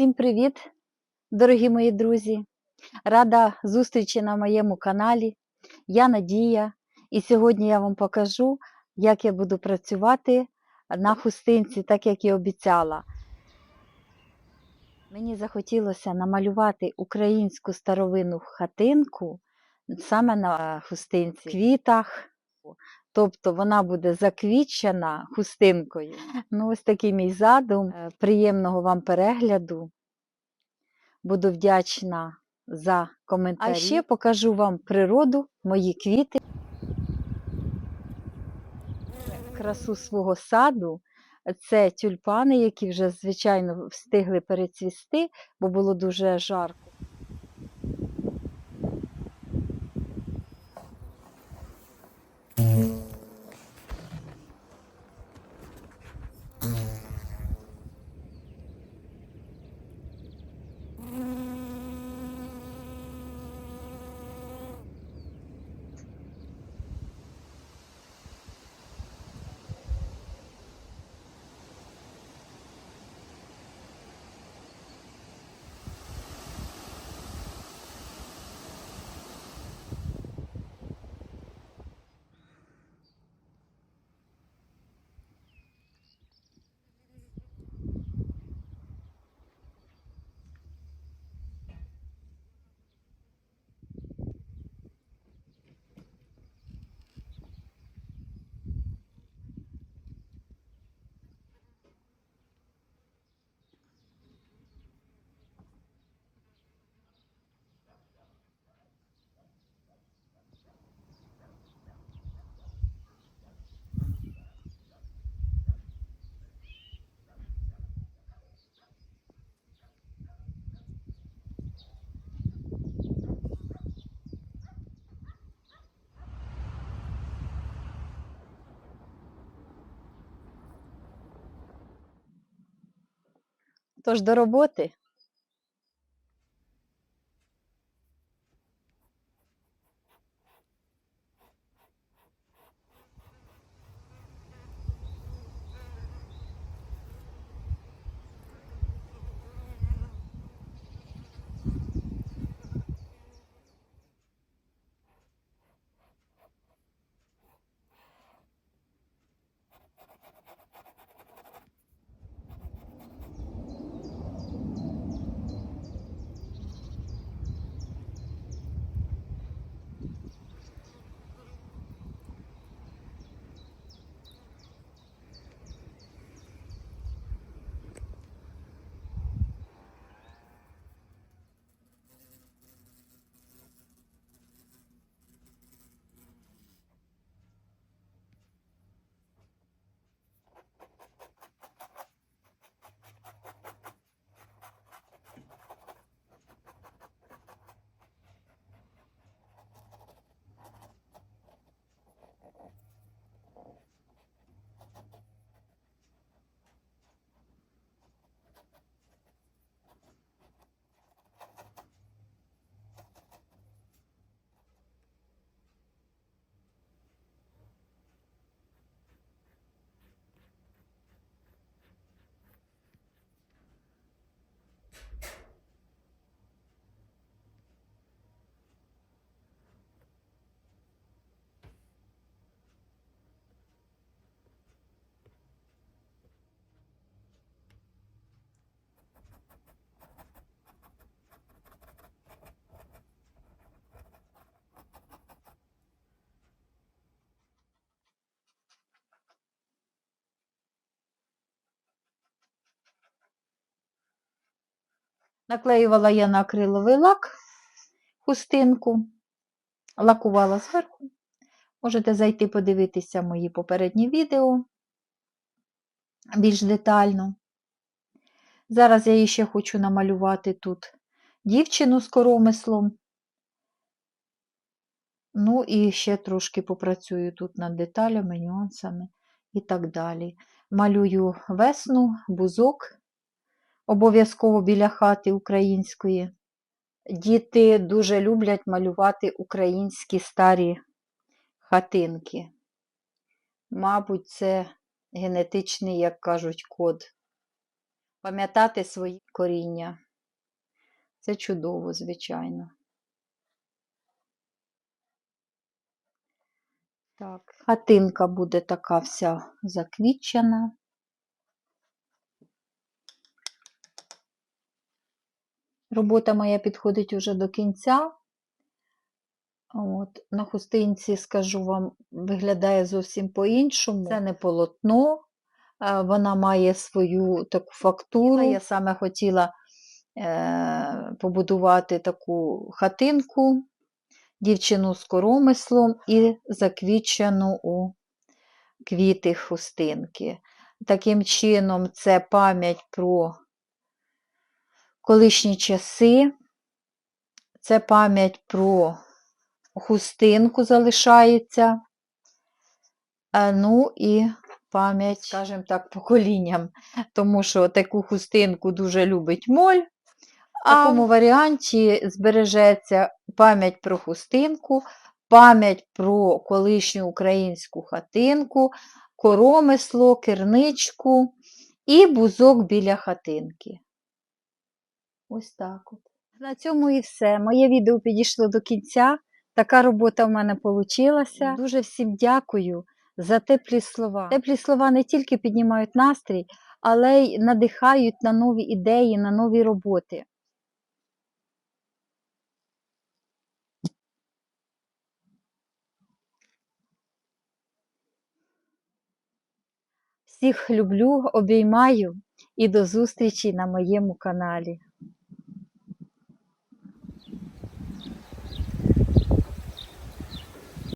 Всім привіт, дорогі мої друзі! Рада зустрічі на моєму каналі. Я Надія, і сьогодні я вам покажу, як я буду працювати на хустинці, так як і обіцяла. Мені захотілося намалювати українську старовинну хатинку саме на хустинці, квітах. Тобто вона буде заквітчена хустинкою. Ну, ось такий мій задум. Е, Приємного вам перегляду. Буду вдячна за коментарі. А ще покажу вам природу, мої квіти, красу свого саду. Це тюльпани, які вже, звичайно, встигли перецвісти, бо було дуже жарко. Тож до роботи. Наклеювала я на акриловий лак хустинку, лакувала зверху. Можете зайти подивитися мої попередні відео більш детально. Зараз я ще хочу намалювати тут дівчину з коромислом. Ну і ще трошки попрацюю тут над деталями, нюансами і так далі. Малюю весну, бузок обов'язково біля хати української. Діти дуже люблять малювати українські старі хатинки. Мабуть, це генетичний, як кажуть, код. пам'ятати свої коріння. Це чудово, звичайно. Так, хатинка буде така вся заквітчена. Робота моя підходить уже до кінця. От, на хустинці, скажу вам, виглядає зовсім по-іншому. Це не полотно, е, вона має свою таку фактуру. Я саме хотіла е, побудувати таку хатинку, дівчину з коромислом і заквічену у квіти хустинки. Таким чином, це пам'ять про колишні часи, це пам'ять про хустинку залишається. Ну і пам'ять, скажімо так, поколінням, тому що таку хустинку дуже любить моль. А В такому варіанті збережеться пам'ять про хустинку, пам'ять про колишню українську хатинку, коромисло, керничку і бузок біля хатинки. Ось так от. На цьому і все. Моє відео підійшло до кінця. Така робота в мене вийшла. Дуже всім дякую за теплі слова. Теплі слова не тільки піднімають настрій, але й надихають на нові ідеї, на нові роботи. Всіх люблю, обіймаю і до зустрічі на моєму каналі.